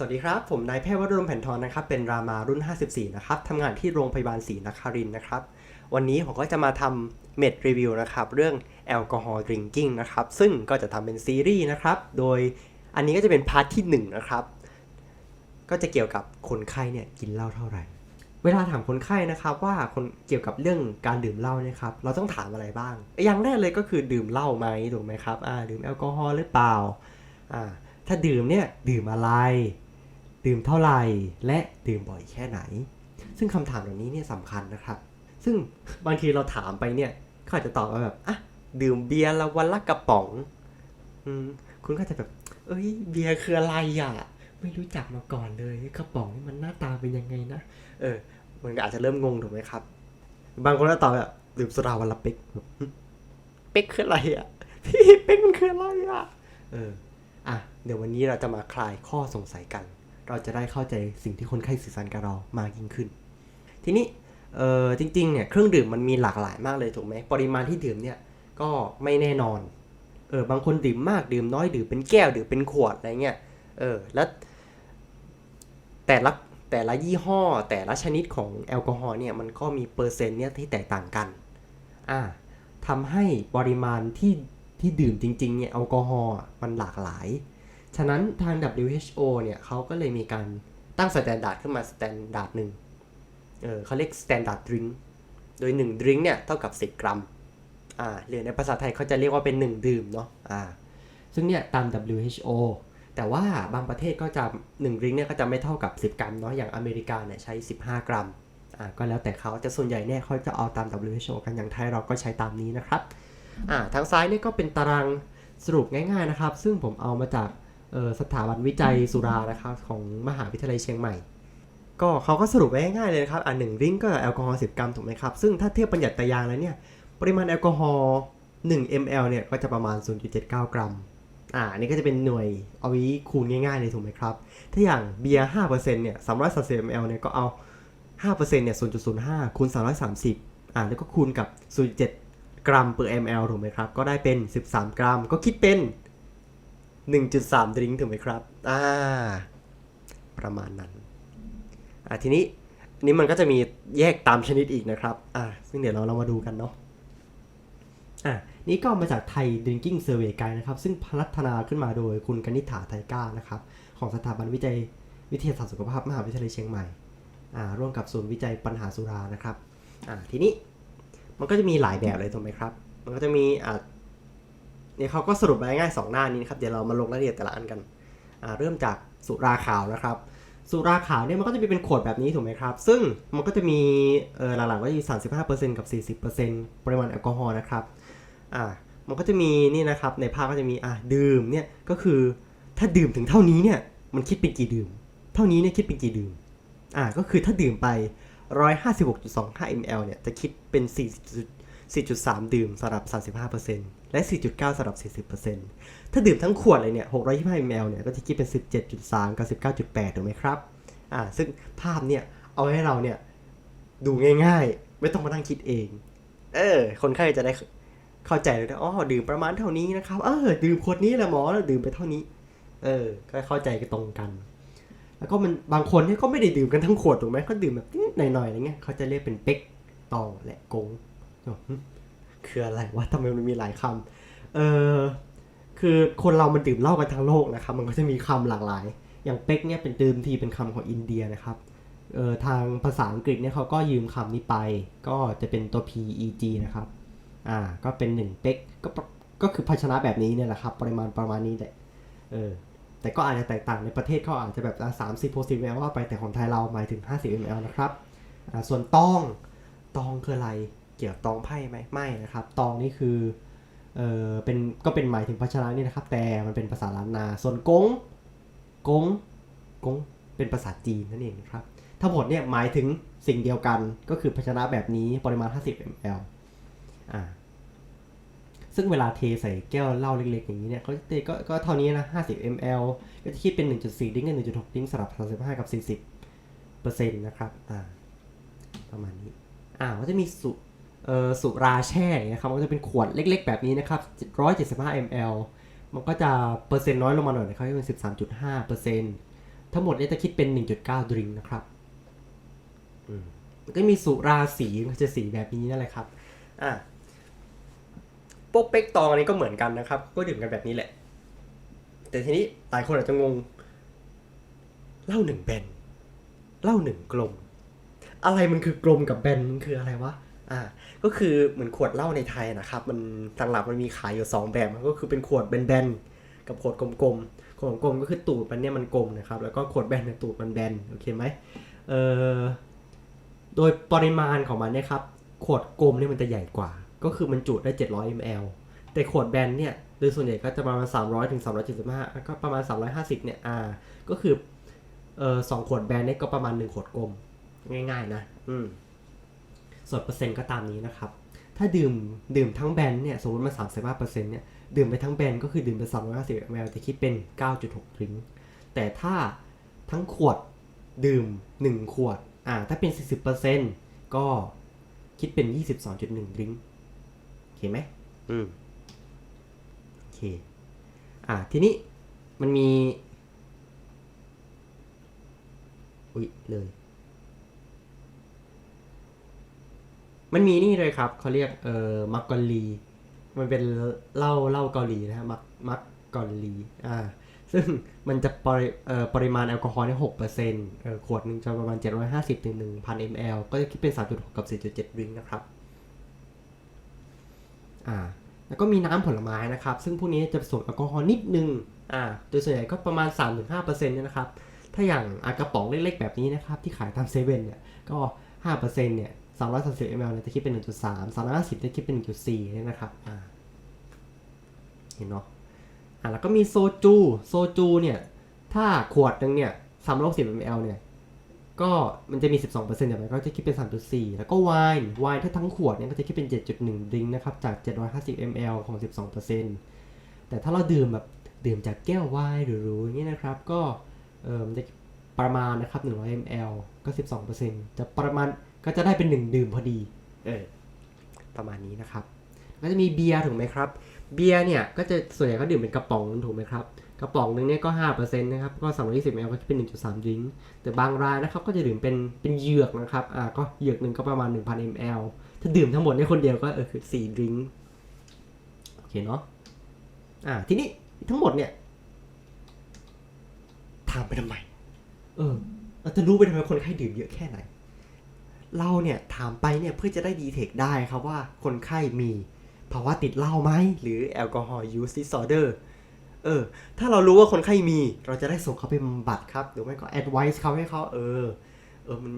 สวัสดีครับ ผมนายแพทย์วรดลแผ่นทองนะครับ เป็นรามารุ่น 54 นะครับทำงานที่โรงพยาบาลศรีนครินทร์นะครับ วันนี้ผมก็จะมาทำเมดรีวิวนะครับ เรื่องแอลกอฮอล์ดริงกิ้งนะครับ ซึ่งก็จะทำเป็นซีรีส์นะครับ โดยอันนี้ก็จะเป็นพาร์ทที่ 1 นะครับ ก็จะเกี่ยวกับคนไข้เนี่ยกินเหล้าเท่าไหร่ เวลาถามคนไข้นะครับว่าคนเกี่ยวกับเรื่องการดื่มเหล้าเนี่ยครับ เราต้องถามอะไรบ้าง อย่างแรกเลยก็คือดื่มเหล้าไหมถูกไหมครับ อ่า ดื่มแอลกอฮอล์หรือเปล่า อ่า ถ้าดื่มเนี่ยดื่มอะไร ดื่มเท่าไหร่และดื่มบ่อยแค่ไหน ซึ่งคำถามเหล่านี้เนี่ยสำคัญนะครับ ซึ่งบางทีเราถามไปเนี่ยเขาอาจจะตอบมาแบบอะดื่มเบียร์ละวันละกระป๋องอืมคุณก็จะแบบ เอ้ยเบียร์คืออะไรอะไม่รู้จักมาก่อนเลยกระป๋องนี่มันหน้าตาเป็นยังไงนะเออ มันก็อาจจะเริ่มงงถูกไหมครับ บางคนก็ตอบแบบดื่มสุราวันละเป๊กเป๊กคืออะไรอะพี่เป๊กมันคืออะไรอะเอออะเดี๋ยววันนี้เราจะมาคลายข้อสงสัยกัน เราจะได้เข้าใจสิ่งที่คนไข้สื่อสารกับเรามากยิ่งขึ้น ทีนี้เออจริงๆเนี่ยเครื่องดื่มมันมีหลากหลายมากเลยถูกไหมปริมาณที่ดื่มเนี่ยก็ไม่แน่นอนเออบางคนดื่มมากดื่มน้อยดื่มเป็นแก้วดื่มเป็นขวดอะไรเงี้ยเออแล้วแต่ละแต่ละยี่ห้อแต่ละชนิดของแอลกอฮอล์เนี่ยมันก็มีเปอร์เซ็นต์เนี่ยที่แตกต่างกันอ่าทำให้ปริมาณที่ที่ดื่มจริงๆเนี่ยแอลกอฮอล์มันหลากหลาย ฉะนั้นทาง WHO เนี่ยเขาก็เลยมีการตั้งสแตนดาร์ดขึ้นมาสแตนดาร์ดหนึ่งเออเขาเรียกสแตนดาร์ดดริงโดย1ดริงเนี่ยเท่ากับ 10 กรัมอ่าหรือในภาษาไทยเขาจะเรียกว่าเป็น 1 ดื่มเนาะอ่าซึ่งเนี่ยตาม WHO แต่ว่าบางประเทศก็จะ1ดริงเนี่ยก็จะไม่เท่ากับ 10 กรัมเนาะอย่างอเมริกาเนี่ยใช้ 15 กรัมอ่าก็แล้วแต่เขาแต่ส่วนใหญ่เนี่ยเขาจะเอาตาม WHO กันอย่างไทยเราก็ใช้ตามนี้นะครับอ่าทางซ้ายเนี่ยก็เป็นตารางสรุปง่ายๆนะครับ ซึ่งผมเอามาจาก สถาบันวิจัยสุรานะครับของมหาวิทยาลัยเชียงใหม่ ก็เขาก็สรุปไว้ง่ายๆเลยนะครับ อ่าหนึ่งริ้งก็แอลกอฮอล์10กรัมถูกไหมครับ ซึ่งถ้าเทียบประหยัดตะยางแล้วเนี่ย ปริมาณแอลกอฮอล์1 ml เนี่ยก็จะประมาณ 0.79 กรัม อ่าอันนี้ก็จะเป็นหน่วยเอาไว้คูณง่ายๆเลยถูกไหมครับ ถ้าอย่างเบียร์5%เนี่ย330 ml เนี่ยก็เอา 5%เนี่ย 0.05 คูณ 330 อ่า แล้วก็คูณกับ 0.7 กรัม per ml ถูกไหมครับ ก็ได้เป็น 13 กรัม ก็คิดเป็น 1.3 ดริงก์ถูกไหมครับอ่าประมาณนั้นอ่าทีนี้นี้มันก็จะมีแยกตามชนิดอีกนะครับอ่าซึ่งเดี๋ยวเราเรามาดูกันเนาะอะนี่ก็มาจากไทย Drinking Survey Guide นะครับ ซึ่งพัฒนาขึ้นมาโดยคุณกนิษฐาไทยก้านะครับ ของสถาบันวิจัยวิทยาศาสตร์สุขภาพมหาวิทยาลัยเชียงใหม่อ่าร่วมกับศูนย์วิจัยปัญหาสุรานะครับอ่าทีนี้มันก็จะมีหลายแบบเลยถูกไหมครับ มันก็จะมีอ่า นี่ยเขาก็สรุปมาง่ายๆสองหน้านี้นะครับเดี๋ยวเรามาลงรายละเอียดแต่ละอันกันเริ่มจากสุราขาวนะครับ สุราขาวเนี่ยมันก็จะมีเป็นขวดแบบนี้ถูกไหมครับ ซึ่งมันก็จะมีเออหลักๆก็อยู่35%กับ 40%ปริมาณแอลกอฮอล์นะครับอ่ามันก็จะมีนี่นะครับในภาพก็จะมีอ่าดื่มเนี่ยก็คือถ้าดื่มถึงเท่านี้เนี่ยมันคิดเป็นกี่ดื่ม เท่านี้เนี่ยคิดเป็นกี่ดื่มอ่าก็คือถ้าดื่มไป 156.25 ml เนี่ยจะคิดเป็น4 4.3ดื่มสำหรับ 35% และ 4.9สำหรับ 40%ถ้าดื่มทั้งขวดเลยเนี่ย 625 ml เนี่ย ก็จะคิดเป็น 17.3 กับ 19.8 ถูกไหมครับ อ่า ซึ่งภาพเนี่ย เอาให้เราเนี่ย ดูง่ายๆ ไม่ต้องมานั่งคิดเอง เออ คนไข้จะได้เข้าใจเลยนะอ๋อ ดื่มประมาณเท่านี้นะครับ เออ ดื่มขวดนี้แหละหมอแล้วดื่มไปเท่านี้ เออ ก็เข้าใจกันตรงกัน แล้วก็มันบางคนเนี่ยก็ไม่ได้ดื่มกันทั้งขวดถูกไหมเขาดื่มแบบนิดหน่อยๆอะไรเงี้ย เขาจะเรียกเป็นเป๊กตองและกง คืออะไรวะทำไมมันมีหลายคำเออคือคนเรามันดื่มเหล้ากันทั้งโลกนะครับ มันก็จะมีคำหลากหลาย อย่างเป๊กเนี่ยเป็นเดิมทีเป็นคำของอินเดียนะครับเออทางภาษาอังกฤษเนี่ยเขาก็ยืมคำนี้ไป ก็จะเป็นตัว PEG นะครับ อ่า ก็เป็นหนึ่งเป๊กก็ก็คือภาชนะแบบนี้เนี่ยแหละครับ ปริมาณประมาณนี้แหละเออแต่ก็อาจจะแตกต่างในประเทศเขาอาจจะแบบสามสิบ60 ml ว่าไปแต่ของไทยเราหมายถึง50 ml นะครับ อ่า ส่วนตองตองคืออะไร เกี่ยวกับตองไพ่ไหมไม่นะครับ ตองนี่คือเออเป็นก็เป็นหมายถึงภาชนะนี่นะครับ แต่มันเป็นภาษาล้านนา ส่วนกงกงกงเป็นภาษาจีนนั่นเองนะครับทั้งหมดเนี่ยหมายถึงสิ่งเดียวกันก็คือภาชนะแบบนี้ปริมาณ 50 ml อ่าซึ่งเวลาเทใส่แก้วเหล้าเล็ก ๆ อย่างนี้เนี่ยเขาจะเทก็ก็เท่านี้นะ 50 ml ก็จะคิดเป็น 1.4 ดิ้งกับ1.6 ดิ้งสำหรับ35 กับ 40เปอร์เซ็นต์นะครับอ่าประมาณนี้อ่าก็จะมีสุเอ่อ สุราแช่อย่างเงี้ยครับมันก็จะเป็นขวดเล็กๆ แบบนี้นะครับ175 ml มันก็จะเปอร์เซ็นต์น้อยลงมาหน่อยนะครับจะเป็น13.5เปอร์เซ็นต์ทั้งหมดเนี่ยจะคิดเป็น 1.9ดริงนะครับมันก็มีสุราสีก็จะสีแบบนี้นั่นแหละครับอะพวกเป๊กตองอันนี้ก็เหมือนกันนะครับ ก็ดื่มกันแบบนี้แหละ แต่ทีนี้หลายคนอาจจะงงเหล้าหนึ่งแบนเหล้าหนึ่งกลม อะไรมันคือกลมกับแบนมันคืออะไรวะ อ่าก็คือเหมือนขวดเหล้าในไทยนะครับ มันทางหลักมันมีขายอยู่สองแบบก็คือเป็นขวดแบนๆกับขวดกลมๆขวดกลมก็คือตูดมันเนี่ยมันกลมนะครับ แล้วก็ขวดแบนเนี่ยตูดมันแบนโอเคไหมเอ่อโดยปริมาณของมันเนี่ยครับขวดกลมเนี่ยมันจะใหญ่กว่า ก็คือมันจุได้ 700 ml แต่ขวดแบนเนี่ยโดยส่วนใหญ่ก็จะประมาณ 300ถึง375แล้วก็ประมาณ 350 เนี่ย อ่า ก็คือเอ่อสองขวดแบนเนี่ยก็ประมาณ 1 ขวดกลม ง่ายๆนะ อืม ส่วนเปอร์เซ็นต์ก็ตามนี้นะครับ ถ้าดื่มดื่มทั้งแบนเนี่ยสมมติมัน35เปอร์เซ็นต์เนี่ยดื่มไปทั้งแบนก็คือดื่มไป350 ml จะคิดเป็น9.6ดริงก์แต่ถ้าทั้งขวดดื่ม1ขวดอ่าถ้าเป็น40เปอร์เซ็นต์ก็คิดเป็น22.1ดริงก์โอเคไหมอืมโอเคอ่าทีนี้มันมี อุ๊ยเลย มันมีนี่เลยครับเขาเรียกเอ่อมักกอลี มันเป็นเหล้าเหล้าเกาหลีนะฮะมักมักกอลีอ่าซึ่งมันจะปริเอ่อปริมาณแอลกอฮอล์เนี่ยหกเปอร์เซ็นต์เอ่อขวดหนึ่งจะประมาณเจ็ดร้อยห้าสิบถึงหนึ่งพันมลก็จะคิดเป็นสามจุดหกกับสี่จุดเจ็ดริงนะครับอ่าแล้วก็มีน้ำผลไม้นะครับ ซึ่งพวกนี้จะผสมแอลกอฮอล์นิดนึงอ่าโดยส่วนใหญ่ก็ประมาณ 3-5%เนี่ยนะครับ ถ้าอย่างอากระป๋องเล็กๆแบบนี้นะครับ ที่ขายตามเซเว่นเนี่ยก็5%เนี่ย 330 ml เนี่ยจะคิดเป็น 1.3 350จะคิดเป็น 1.4เนี่ยนะครับอ่าเห็นเนาะอ่าแล้วก็มีโซจูโซจูเนี่ยถ้าขวดหนึงเนี่ย360 ml เนี่ยก็มันจะมี 12%เนี่ยมันก็จะคิดเป็น 3.4 แล้วก็ไวน์ไวน์ถ้าทั้งขวดเนี่ยก็จะคิดเป็น 7.1ดริงนะครับ จาก 750 ml ของ 12%แต่ถ้าเราดื่มแบบดื่มจากแก้วไวน์หรูๆอย่างนี้นะครับ ก็เออมันจะประมาณนะครับ 100 ml ก็ 12%จะประมาณ ก็จะได้เป็น1ดื่มพอดีเออประมาณนี้นะครับก็จะมีเบียร์ถูกไหมครับ เบียร์เนี่ยก็จะส่วนใหญ่ก็ดื่มเป็นกระป๋องถูกไหมครับ กระป๋องหนึงเนี่ยก็5%นะครับ ก็320 ml ก็จะเป็น1.3ดริงก์แต่บางรายนะครับก็จะดื่มเป็นเป็นเหยือกนะครับ อ่าก็เหยือกหนึ่งก็ประมาณ1,000 ml ถ้าดื่มทั้งหมดในคนเดียวก็เออคือ4ดริงก์โอเคเนาะ อ่าทีนี้ทั้งหมดเนี่ยถามไปทำไม เออเราจะรู้ไปทำไมคนไข้ดื่มเยอะแค่ไหน เราเนี่ยถามไปเนี่ยเพื่อจะได้ดีเทคได้ครับว่าคนไข้มีภาวะติดเหล้าไหมหรือแอลกอฮอล์ use disorder เออ ถ้าเรารู้ว่าคนไข้มี เราจะได้ส่งเขาไปบำบัดครับ หรือไม่ก็ advice เขาให้เขาเออ เออ มัน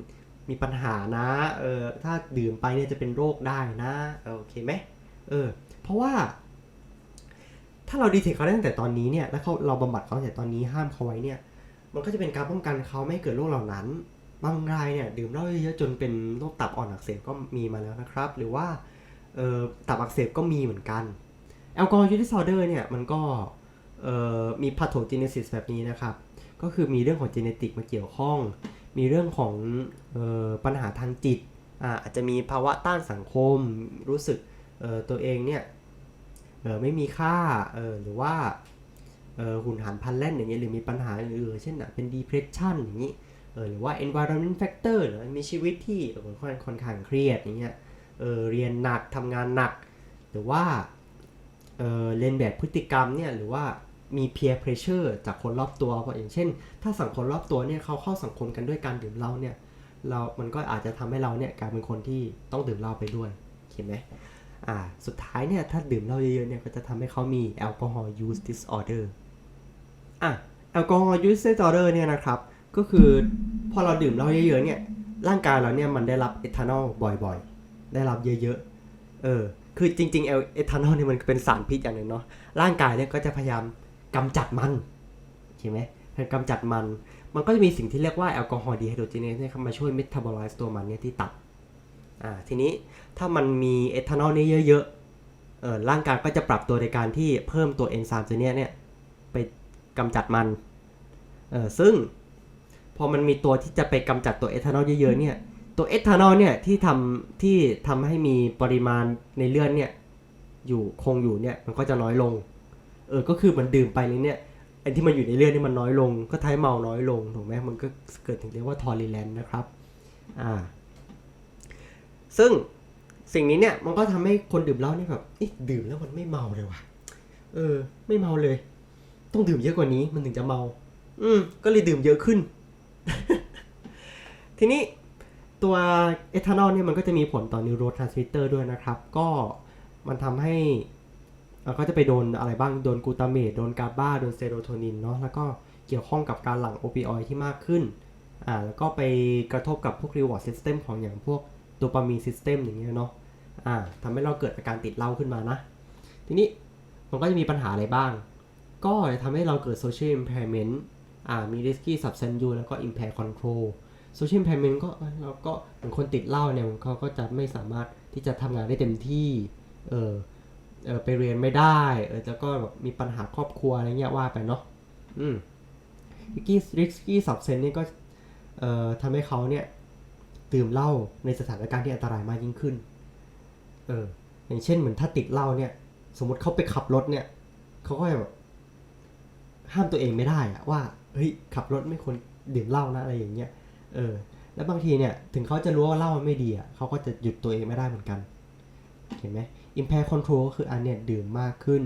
มีปัญหานะ เออ ถ้าดื่มไปเนี่ยจะเป็นโรคได้นะเออโอเคไหมเออ เพราะว่า ถ้าเราดีเทคเขาได้ตั้งแต่ตอนนี้เนี่ย แล้วเขาเราบำบัดเขาตั้งแต่ตอนนี้ห้ามเขาไว้เนี่ย มันก็จะเป็นการป้องกันเขาไม่เกิดโรคเหล่านั้น บางรายเนี่ยดื่มเหล้าเยอะๆจนเป็นโรคตับอ่อนอักเสบก็มีมาแล้วนะครับ หรือว่าตับอักเสบก็มีเหมือนกัน แอลกอฮอล์ยูดิสออเดอร์เนี่ยมันก็มีพาโธจีเนซิสแบบนี้นะครับ ก็คือมีเรื่องของจีเนติกมาเกี่ยวข้อง มีเรื่องของออปัญหาทางจิต อาจจะมีภาวะต้านสังคม รู้สึกตัวเองเนี่ยไม่มีค่าหรือว่าหุ่นหันพันแล่นอย่างเงี้ยหรือมีปัญหาอื่นๆเช่นเป็น depression อย่างนี้ หรือว่า environment factor หรือมีชีวิตที่ค่อนค่อนข้างเครียดอย่างเงี้ยเออเรียนหนักทำงานหนัก หรือว่าเออเรียนแบบพฤติกรรมเนี่ยหรือว่ามี peer pressure จากคนรอบตัวเพราะอย่างเช่น ถ้าสังคมรอบตัวเนี่ยเขาเข้าสังคมกันด้วยการดื่มเหล้าเนี่ยเรา มันก็อาจจะทำให้เราเนี่ยกลายเป็นคนที่ต้องดื่มเหล้าไปด้วยเห็นไหมอ่า สุดท้ายเนี่ยถ้าดื่มเหล้าเยอะๆเนี่ยก็จะทำให้เขามีแอลกอฮอล์ use disorder อะแอลกอฮอล์ use disorder เนี่ยนะครับ ก็คือพอเราดื่มเหล้าเยอะๆเนี่ยร่างกายเราเนี่ยมันได้รับเอทานอลบ่อยๆ ได้รับเยอะๆ เออ คือจริงๆเอเอทานอลเนี่ยมันเป็นสารพิษอย่างหนึ่งเนาะ ร่างกายเนี่ยก็จะพยายามกำจัดมันเห็นไหมพยายามกำจัดมัน มันก็จะมีสิ่งที่เรียกว่าแอลกอฮอล์ดีไฮโดรเจนเนสเนี่ยมาช่วยเมตาบอลไลซ์ตัวมันเนี่ยที่ตับ อ่า ทีนี้ถ้ามันมีเอทานอลเนี่ยเยอะๆ เออร่างกายก็จะปรับตัวในการที่เพิ่มตัวเอนไซม์ตัวเนี้ยเนี่ยไปกำจัดมัน เออซึ่ง พอมันมีตัวที่จะไปกำจัดตัวเอทานอลเยอะๆเนี่ย ตัวเอทานอลเนี่ยที่ทำที่ทำให้มีปริมาณในเลือดเนี่ยอยู่คงอยู่เนี่ยมันก็จะน้อยลง เออ ก็คือมันดื่มไปเลยเนี่ยไอ้ที่มันอยู่ในเลือดนี่มันน้อยลง ก็ทำให้เมาน้อยลงถูกไหมมันก็เกิดถึงเรียกว่าทอริแลนด์นะครับ อ่า ซึ่งสิ่งนี้เนี่ยมันก็ทำให้คนดื่มเหล้านี่แบบอ๊ะดื่มแล้วมันไม่เมาเลยว่ะ เออ ไม่เมาเลย ต้องดื่มเยอะกว่านี้มันถึงจะเมา อืมก็เลยดื่มเยอะขึ้น ทีนี้ตัวเอทานอลเนี่ยมันก็จะมีผลต่อนิวโรทรานสมิเตอร์ด้วยนะครับ ก็มันทำให้เอ่อก็จะไปโดนอะไรบ้าง โดนกูตาเมต โดนกาบาโดนเซโรโทนินเนาะ แล้วก็เกี่ยวข้องกับการหลั่งโอปิออยด์ที่มากขึ้น อ่า แล้วก็ไปกระทบกับพวกรีวอร์ดซิสเต็มของอย่างพวกโดปามีนซิสเต็มอย่างเงี้ยเนาะ อ่าทำให้เราเกิดอาการติดเหล้าขึ้นมานะ ทีนี้มันก็จะมีปัญหาอะไรบ้าง ก็จะทำให้เราเกิด social impairment อ่ามี risky substance use แล้วก็ impair control social impairment ก็เราก็เหมือนคนติดเหล้าเนี่ยเขาก็จะไม่สามารถที่จะทำงานได้เต็มที่เออเออไปเรียนไม่ได้เออแล้วก็แบบมีปัญหาครอบครัวอะไรเงี้ยว่าไปเนาะอืม risky risky substance นี่ก็เอ่อทำให้เขาเนี่ยดื่มเหล้าในสถานการณ์ที่อันตรายมากยิ่งขึ้นเอออย่างเช่นเหมือนถ้าติดเหล้าเนี่ย สมมติเขาไปขับรถเนี่ยเขาก็แบบห้ามตัวเองไม่ได้อะว่า เฮ้ยขับรถไม่ควรดื่มเหล้านะอะไรอย่างเงี้ยเออ แล้วบางทีเนี่ยถึงเขาจะรู้ว่าเหล้ามันไม่ดีอะเขาก็จะหยุดตัวเองไม่ได้เหมือนกัน เห็นไหม impair control ก็คืออันเนี่ยดื่มมากขึ้น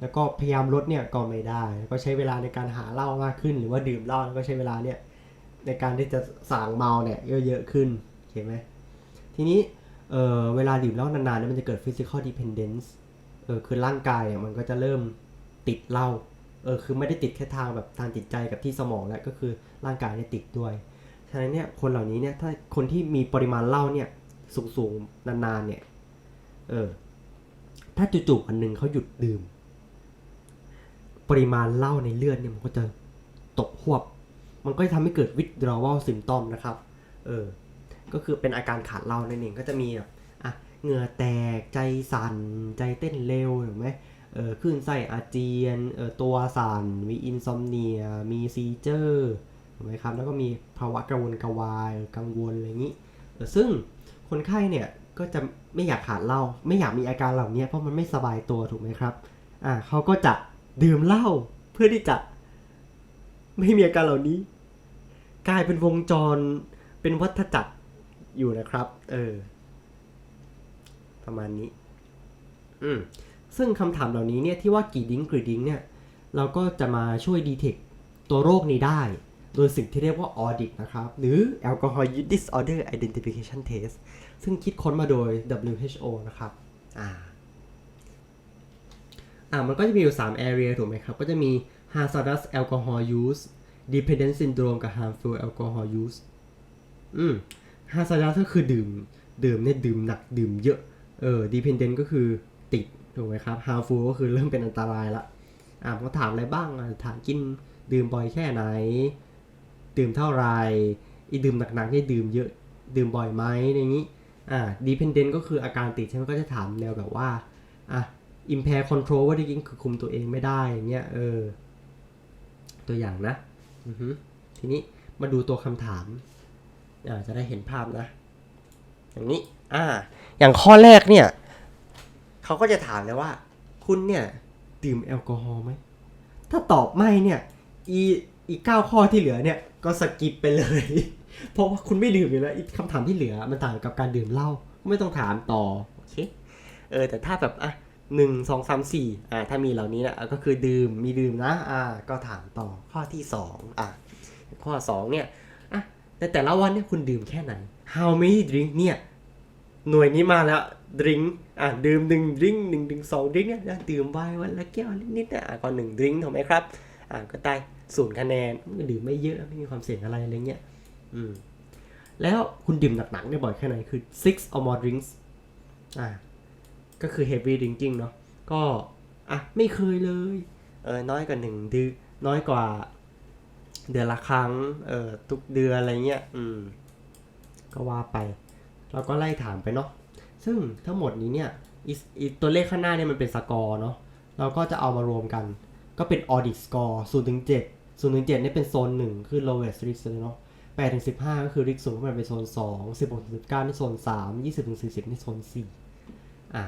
แล้วก็พยายามลดเนี่ยก็ไม่ได้แล้วก็ใช้เวลาในการหาเหล้ามากขึ้น หรือว่าดื่มเหล้าแล้วก็ใช้เวลาเนี่ยในการที่จะสางเมาเนี่ยเยอะๆขึ้นเห็นไหมทีนี้เออเวลาดื่มเหล้านานๆเนี่ยมันจะเกิด physical dependence เออคือร่างกายเนี่ยมันก็จะเริ่มติดเหล้า เออคือไม่ได้ติดแค่ทางแบบทางจิตใจกับที่สมองแล้วก็คือร่างกายเนี่ยติดด้วยฉะนั้นเนี่ยคนเหล่านี้เนี่ยถ้าคนที่มีปริมาณเหล้าเนี่ยสูงๆนานๆเนี่ยเออถ้าจู่ๆวันหนึ่งเขาหยุดดื่ม ปริมาณเหล้าในเลือดเนี่ยมันก็จะตกหวบ มันก็จะทำให้เกิด withdrawal symptom นะครับเออก็คือเป็นอาการขาดเหล้านั่นเองก็จะมีแบบอะเหงื่อแตกใจสั่นใจเต้นเร็วเห็นไหม เออคลื่นไส้อาเจียนเออตัวสั่นมีอินซอมเนีย มีซีเจอร์เห็นไหมครับ แล้วก็มีภาวะกระวนกระวายกังวลอะไรอย่างนี้เออซึ่งคนไข้เนี่ยก็จะไม่อยากขาดเหล้าไม่อยากมีอาการเหล่านี้เพราะมันไม่สบายตัวถูกไหมครับอ่าเขาก็จะดื่มเหล้าเพื่อที่จะ ไม่มีอาการเหล่านี้ กลายเป็นวงจรเป็นวัฏจักรอยู่นะครับ เออ ประมาณนี้ อืม ซึ่งคำถามเหล่านี้เนี่ยที่ว่ากี่ดิ้งกรีดิ้งเนี่ยเราก็จะมาช่วยดีเทคตัวโรคนี้ได้ โดยสิ่งที่เรียกว่า audit นะครับ หรือ alcohol use disorder identification test ซึ่งคิดค้นมาโดย WHO นะครับอ่าอ่ามันก็จะมีอยู่ 3 area ถูกไหมครับ ก็จะมี hazardous alcohol use dependent syndrome กับ harmful alcohol use อืม hazardous ก็คือดื่ม ดื่มเนี่ยดื่มหนักดื่มเยอะ เออ dependent ก็คือติด ถูกไหมครับ harmful ก็คือเริ่มเป็นอันตรายละอ่าเขาถามอะไรบ้างถามกินดื่มบ่อยแค่ไหน ดื่มเท่าไหรอีดื่มหนักๆนี่ดื่มเยอะดื่มบ่อยไหมอย่างนี้อ่า dependent ก็คืออาการติดใช่ไหมก็จะถามแนวแบบว่าอะ impair control ว่าจริงคือคุมตัวเองไม่ได้อย่างเงี้ยเออตัวอย่างนะอือฮึทีนี้มาดูตัวคำถามอ่าจะได้เห็นภาพนะ อย่างนี้อ่าอย่างข้อแรกเนี่ย เขาก็จะถามเลยว่า คุณเนี่ยดื่มแอลกอฮอล์ไหม ถ้าตอบไม่เนี่ย อีอีกเก้าข้อที่เหลือเนี่ยก็สกิปไปเลย เพราะว่าคุณไม่ดื่มอยู่แล้วคำถามที่เหลือมันต่างกับการดื่มเหล้าไม่ต้องถามต่อโอเคเออแต่ถ้าแบบอะหนึ่งสองสามสี่อ่าถ้ามีเหล่านี้นะอะก็คือดื่มมีดื่มนะ อ่า ก็ถามต่อข้อที่สองอะข้อสองเนี่ยอะในแต่ละวันเนี่ยคุณดื่มแค่ไหน how many drink เนี่ย หน่วยนี้มาแล้วดริงอะดื่มหนึ่งดริงหนึ่งถึงสองดริงเนี่ยดื่มไวน์วันละแก้วนิดๆนะอะก็หนึ่งดริงถูกไหมครับ อะก็ได้ศูนย์คะแนนดื่มไม่เยอะไม่มีความเสี่ยงอะไรอะไรเงี้ยอืมแล้วคุณดื่มหนักๆเนี่ยบ่อยแค่ไหนคือ six or more drinks อะก็คือ heavy drinking เนาะก็อะไม่เคยเลยเออน้อยกว่าหนึ่งดือน้อยกว่า เดือนละครั้งเออทุกเดือนอะไรเงี้ยอืมก็ว่าไป เราก็ไล่ถามไปเนาะซึ่งทั้งหมดนี้เนี่ยตัวเลขข้างหน้าเนี่ยมันเป็นสกอร์เนาะเราก็จะเอามารวมกัน ก็เป็น audit score 0ถึง7 0ถึง7นี่เป็นโซน 1 คือ lowest risk เลยเนาะ8ถึง15 ก็คือ risk สูงขึ้นมาเป็นโซน 2 16ถึง19 นี่โซน 3 20ถึง40 นี่โซน 4 อ่า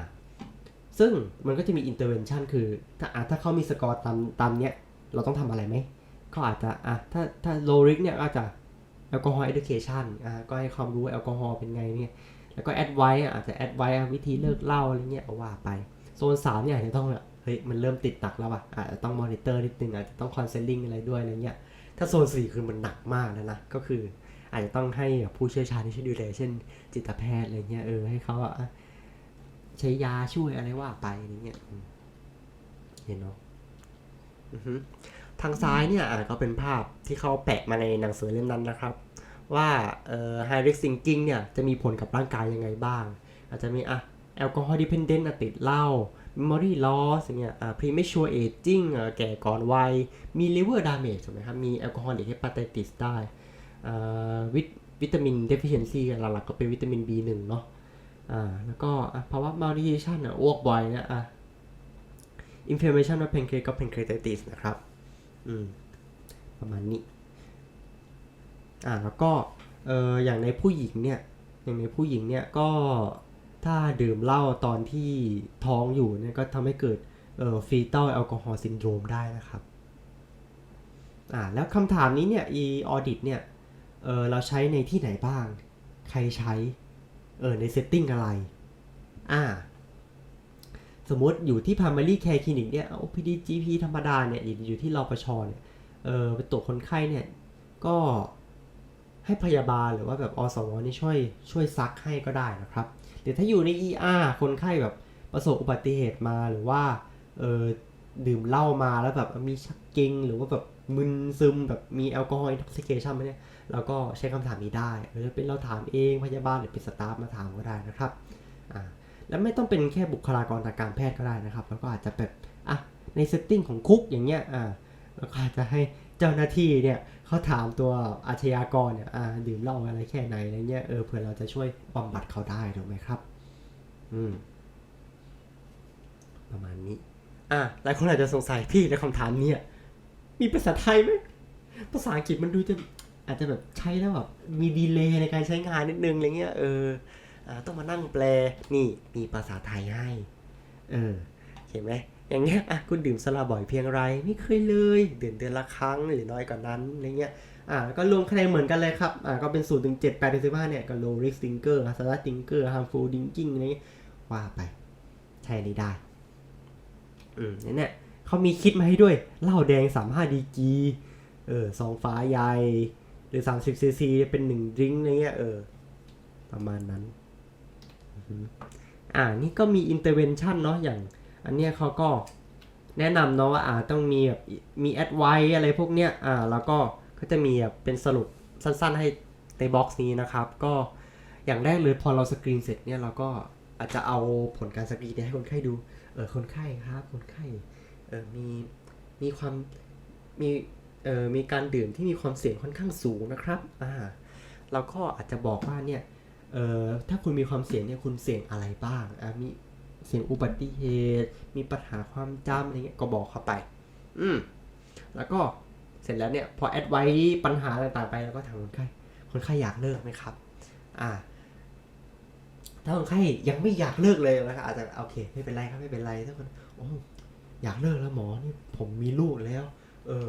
ซึ่งมันก็จะมี intervention คือ ถ้าอะถ้าเขามีสกอร์ตามตามเนี้ยเราต้องทำอะไรไหมก็อาจจะอะถ้าถ้า low risk เนี่ยก็อาจจะ แอลกอฮอล์ education อะก็ให้ความรู้แอลกอฮอล์เป็นไงเนี่ย แล้วก็ advice อ่าจจะ advice อะวิธีเลิกเหล้าอะไรเงี้ยเอาว่าไป โซนสามเนี่ยอาจจะต้องแบบเฮ้ยมันเริ่มติดหนักแล้วอะอาจจะต้อง monitor นิดนึงอาจจะต้อง counseling อะไรด้วยอะไรเงี้ยถ้าโซนสี่คือมันหนักมากแล้วนะก็คืออาจจะต้องให้ผู้เชี่ยวชาญที่ช่วยดูแลเช่น จิตแพทย์อะไรเงี้ยเออให้เขาอะใช้ยาช่วยอะไรว่าไปอะไรเงี้ยเห็นเนาะอือฮึ ทางซ้ายเนี่ยอะก็เป็นภาพที่เขาแปะมาในหนังสือเล่มนั้นนะครับ ว่าเอ่อ high risk thinking เนี่ยจะมีผลกับร่างกายยังไงบ้าง อาจจะมีอะแอลกอฮอล์ dependent อะติดเหล้า memory loss อย่างเงี้ยอะ premature aging อะแก่ก่อนวัย มี liver damage ถูกไหมครับ มี alcoholic hepatitis ได้อ่าวิตวิตามิน deficiency หลักๆก็เป็นวิตามิน B1 เนาะอ่าแล้วก็อะภาวะ malnutrition อะอ้วกบ่อยเนี่ยอะ inflammation of pancreas ก็ pancreatitis นะครับ อืมประมาณนี้ อ่าแล้วก็เอออย่างในผู้หญิงเนี่ย อย่างในผู้หญิงเนี่ยก็ถ้าดื่มเหล้าตอนที่ท้องอยู่เนี่ยก็ทำให้เกิดเอ่อฟีตัลแอลกอฮอล์ซินโดรมได้นะครับ อ่าแล้วคำถามนี้เนี่ย e audit เนี่ยเออเราใช้ในที่ไหนบ้าง ใครใช้เออในเซตติ้งอะไร อ่า สมมติอยู่ที่ primary care clinic เนี่ย OPD GP ธรรมดาเนี่ย อยู่ที่รปชเนี่ย เออไปตรวจคนไข้เนี่ย ก็ให้พยาบาลหรือว่าแบบอสมนี่ช่วยช่วยซักให้ก็ได้นะครับหรือถ้าอยู่ใน ER คนไข้แบบประสบอุบัติเหตุมาหรือว่า เออดื่มเหล้ามาแล้วแบบมีชักเกงหรือว่าแบบมึนซึมแบบมีแอลกอฮอล์อินท็อกซิเคชันไหมเนี่ยเราก็ใช้คำถามนี้ได้หรือเป็นเราถามเองพยาบาลหรือเป็นสตาฟมาถามก็ได้นะครับอ่า แล้วไม่ต้องเป็นแค่บุคลากรทางการแพทย์ก็ได้นะครับ แล้วก็อาจจะแบบอะในเซตติ้งของคุกอย่างเงี้ยอ่าแล้วก็อาจจะให้เจ้าหน้าที่เนี่ยเขาถามตัวอาชญากรเนี่ยอ่าดื่มเหล้าอะไรแค่ไหนอะไรเงี้ยเออเผื่อเราจะช่วยบำบัดเขาได้ถูกไหมครับ อืม ประมาณนี้ อะหลายคนอาจจะสงสัยพี่ในคำถามเนี้มีภาษาไทยไหมภาษาอังกฤษมันดูจะอาจจะแบบใช้แล้วแบบมีดีเลย์ในการใช้งานนิดนึงอะไรเงี้ยเออ ต้องมานั่งแปลนี่มีภาษาไทยให้ เออเห็นไหมอย่างเงี้ยอะคุณดื่มสลาบ่อยเพียงไรไม่เคยเลยดื่มเดือนละครั้งหรือน้อยกว่านั้นอะไรเงี้ยอ่าก็รวมคะแนนเหมือนกันเลยครับอ่าก็เป็น0ูนย์ถึงเจ็ดแปดถึงสิบห้าเนี่ยก็ low risk thinker h a z a r d thinker harmful thinking อะไรเงี้ยว่าไปใช่นี้ได้อืมเนี่ยเขามีคิดมาให้ด้วยเหล้าแดง35ดีกีเออซองฟ้าใหญ่หรือ30ซีซีเป็นหนึ่งดริงอะไรเงี้ยเออประมาณนั้น อ่านี่ก็มี intervention เนาะอย่างอันเนี้ยเขาก็แนะนำเนาะว่าอ่าต้องมีแบบมีแอดไวอะไรพวกเนี้ยอ่าแล้วก็ก็จะมีแบบเป็นสรุปสั้นๆให้ในบ็อกซ์นี้นะครับ ก็อย่างแรกเลยพอเราสกรีนเสร็จเนี่ยเราก็อาจจะเอาผลการสกรีนเนี่ยให้คนไข้ดูเออคนไข้ครับคนไข้เออมีมีความมีเออมีการดื่มที่มีความเสี่ยงค่อนข้างสูงนะครับอ่าเราก็อาจจะบอกว่าเนี่ย เออถ้าคุณมีความเสี่ยงเนี่ยคุณเสี่ยงอะไรบ้างอ่ามีเสี่ยงอุบัติเหตุ มีปัญหาความจำอะไรเงี้ยก็บอกเข้าไป อืมแล้วก็เสร็จแล้วเนี่ย พอแอดไว้ปัญหาต่างๆไปแล้วก็ถามคนไข้คนไข้อยากเลิกไหมครับ อ่า ถ้าคนไข้ยังไม่อยากเลิกเลยนะครับอาจจะโอเค ไม่เป็นไรครับไม่เป็นไรถ้าคนโอ้อยากเลิกแล้วหมอนี่ผมมีลูกแล้ว เออ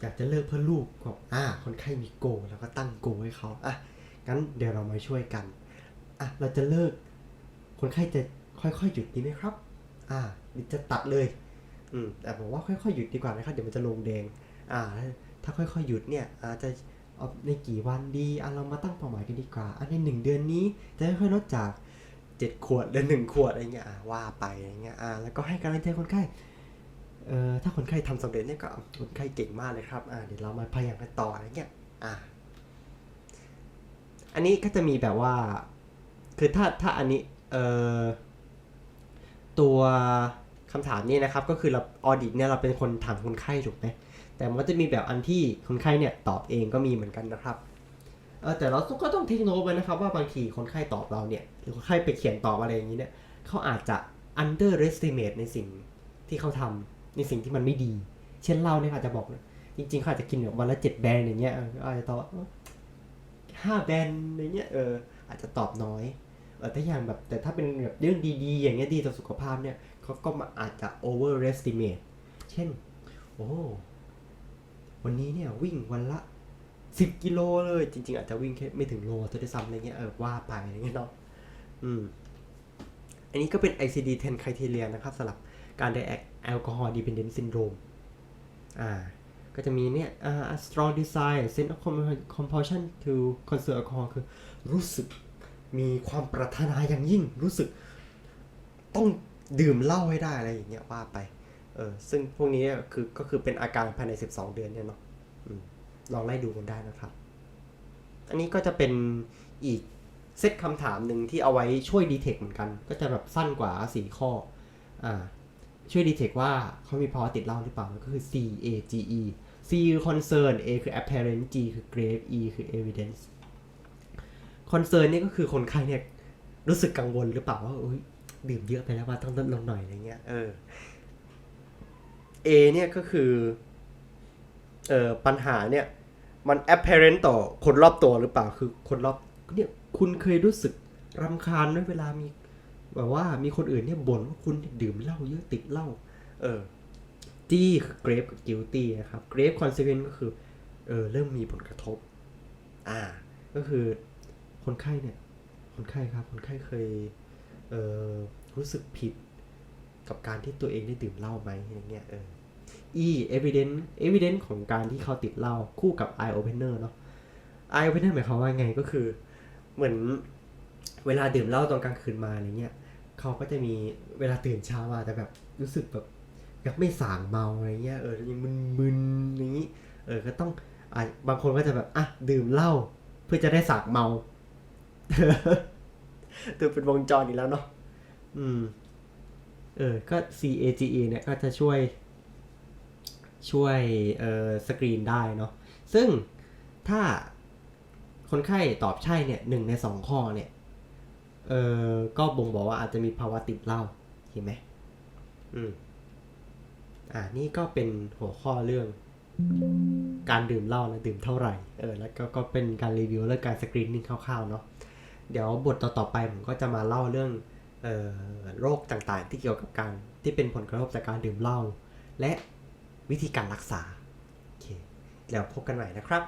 อยากจะเลิกเพื่อลูกก็อ่า คนไข้มีโก แล้วก็ตั้งโกให้เขาอะ งั้นเดี๋ยวเรามาช่วยกัน อะ เราจะเลิก คนไข้จะค่อยๆหยุดดีไหมครับ อ่าจะตัดเลย อืม แต่ผมว่าค่อยๆหยุดดีกว่านะครับ เดี๋ยวมันจะลงแดง อ่า ถ้าค่อยๆหยุดเนี่ย อาจจะเอาในกี่วันดี อะ เรามาตั้งเป้าหมายกันดีกว่าอะในหนึ่งเดือนนี้จะค่อยๆลดจากเจ็ดขวดเหลือหนึ่งขวดอะไรเงี้ยอ่าว่าไปอะไรเงี้ย อ่า แล้วก็ให้กำลังใจคนไข้เอ่อถ้าคนไข้ทำสำเร็จเนี่ยก็คนไข้เก่งมากเลยครับ อ่า เดี๋ยวเรามาพยายามกันต่ออะไรเงี้ย อ่า อันนี้ก็จะมีแบบว่า คือถ้าถ้าอันนี้เอ่อตัวคำถามนี้นะครับ ก็คือเราออดิตเนี่ยเราเป็นคนถามคนไข้ถูกไหมแต่มันก็จะมีแบบอันที่คนไข้เนี่ยตอบเองก็มีเหมือนกันนะครับเออแต่เราก็ต้องเทคโนไว้นะครับ ว่าบางทีคนไข้ตอบเราเนี่ยหรือคนไข้ไปเขียนตอบอะไรอย่างนี้เนี่ยเขาอาจจะ underestimate ในสิ่งที่เขาทำในสิ่งที่มันไม่ดี เช่นเราเนี่ยอาจจะบอกจริงๆเขาอาจจะกินแบบวันละเจ็ดแบรนด์อย่างเงี้ยอออาจจะตอบว่า ห้าแบนอย่างเงี้ยเอออาจจะตอบน้อยเออถ้าอย่างแบบแต่ถ้าเป็นแบบเรื่องดีๆ อย่างเงี้ยดีต่อสุขภาพเนี่ยเขาก็มาอาจจะ overestimate เช่น โอ้วันนี้เนี่ยวิ่งวันละ10กิโลเลย จริง ๆ อาจจะวิ่งแค่ไม่ถึงโลตัวที่ซ้ำอะไรเงี้ยเออว่าไปอะไรเงี้ยเนาะอืม อันนี้ก็เป็น ICD-10 criteria นะครับสำหรับการได้ alcohol dependent syndrome อ่า ก็จะมีเนี่ยอ่า a strong desire sense of compulsion to consume alcohol คือรู้สึกมีความปรารถนาอย่างยิ่ง รู้สึกต้องดื่มเหล้าให้ได้อะไรอย่างเงี้ยว่าไปเออซึ่งพวกนี้คือก็คือเป็นอาการภายใน 12 เดือนเนี่ยเนาะอลองไล่ดูกันได้นะครับ อันนี้ก็จะเป็นอีกเซตคำถามหนึ่งที่เอาไว้ช่วยดีเทคเหมือนกัน ก็จะแบบสั้นกว่าสี่ข้ออ่าช่วยดีเทคว่าเขามีภาวะติดเหล้าหรือเปล่าก็คือ C A G E C คือ concern A คือ apparent G คือ grave E คือ evidence concern นี่ก็คือคนไข้เนี่ยรู้สึกกังวลหรือเปล่าว่าอุ๊ยดื่มเยอะไปแล้วว่าต้องลดลงหน่อยอะไรเงี้ยเออ A เนี่ยก็คือเอ่อปัญหาเนี่ย มัน apparent ต่อคนรอบตัวหรือเปล่าคือคนรอบเนี่ยคุณเคยรู้สึกรำคาญด้วยเวลามีแบบว่ามีคนอื่นเนี่ยบ่นว่าคุณดื่มเหล้าเยอะติดเหล้าเออ G คือ grave กับ guilty นะครับ grave consequence ก็คือเออเริ่มมีผลกระทบ อ่า ก็คือคนไข้เนี่ย คนไข้ครับ คนไข้เคยเออรู้สึกผิดกับการที่ตัวเองได้ดื่มเหล้าไหมอย่างเงี้ยเออ E evidence evidence ของการที่เขาติดเหล้าคู่กับ eye opener เนาะ eye opener หมายความว่าไงก็คือ เหมือนเวลาดื่มเหล้าตอนกลางคืนมาอะไรเงี้ยเขาก็จะมีเวลาตื่นเช้ามาแต่แบบรู้สึกแบบ ยังไม่สางเมาอะไรเงี้ยเออยังมึนๆอย่างนี้ เออก็ต้องอะบางคนก็จะแบบอะดื่มเหล้าเพื่อจะได้สางเมาตัวเป็นวงจรอีกแล้วเนาะอืม เออก็ CAGE เนี่ยก็จะช่วย ช่วยเอ่อสกรีนได้เนาะซึ่งถ้าคนไข้ตอบใช่เนี่ยหนึ่งในสองข้อเนี่ยเออก็บ่งบอกว่าอาจจะมีภาวะติดเหล้าเห็นไหมอืม อ่านี่ก็เป็นหัวข้อเรื่อง การดื่มเหล้านะดื่มเท่าไหร่เออแล้วก็ก็เป็นการรีวิวเรื่องการสกรีนนิ่งคร่าวๆเนาะเดี๋ยวบทต่อๆไปผมก็จะมาเล่าเรื่องเอ่อโรคต่างๆ ที่เกี่ยวกับการที่เป็นผลกระทบจากการดื่มเหล้าและวิธีการรักษาโอเคแล้วพบกันใหม่นะครับ